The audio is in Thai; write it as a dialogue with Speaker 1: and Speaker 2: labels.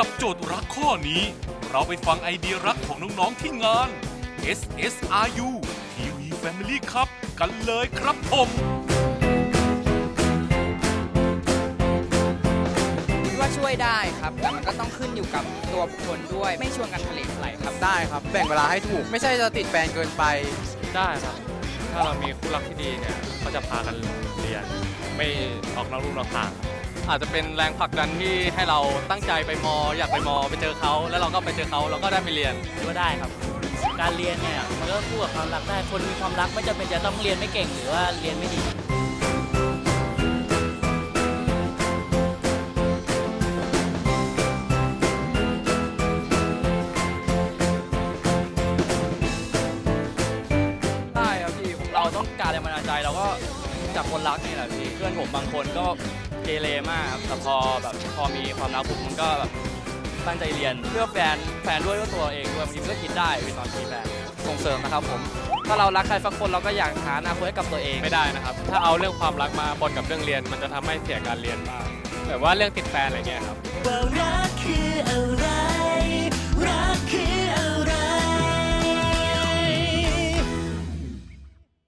Speaker 1: รับโจทย์รักข้อนี้ เราไปฟังไอเดียรักของน้องๆที่งาน SSRU TV Family ครับ กันเลยครับผม
Speaker 2: คิดว่าช่วยได้ครับแต่มันก็ต้องขึ้นอยู่กับตัวบุคคลด้วย ไม่ชวนกันทะเลทลายครับ
Speaker 3: ได้ครับ แบ่งเวลาให้ถูก ไม่ใช่จะติดแฟนเกินไป
Speaker 4: ได้ครับ ถ้าเรามีคู่รักที่ดีเนี่ย ก็จะพากันเรียน ไม่ออกนอกลู่นอกทาง อาจจะเป็นแรงผลักดันที่ให้เราตั้งใจไปมอ อยากไปมอไปเจอเขาแล้วเราก็ไปเจอเขาเราก็ได้ไปเรียน
Speaker 5: ก็ได้ครับ การเรียนเนี่ยมันก็คู่กับความรักได้คนมีความรักไม่จำเป็นจะต้องเรียนไม่เก่งหรือว่าเรียนไม่ดี
Speaker 4: ได้ครับพี่เราต้องการแรงบันดาลใจเราก็ จากคนรักนี่แหละพี่เพื่อนผมบางคนก็เกเรมากครับแต่พอแบบพอมีความรักปุ๊บมันก็แบบตั้งใจเรียนเพื่อแฟนแฟนด้วยเพื่อตัวเองด้วยบางทีมันก็คิดได้เป็นตอนที่แฟนส่งเสริมนะครับผมถ้าเรารักใครสักคนเราก็อยากหาอนาคตให้กับตัวเองไม่ได้นะครับ ถ้าเอาเรื่องความรักมาบนกับเรื่องเรียน มันจะทำให้เสียการเรียนมากแบบว่าเรื่องติดแฟนอะไรเงี้ยครับ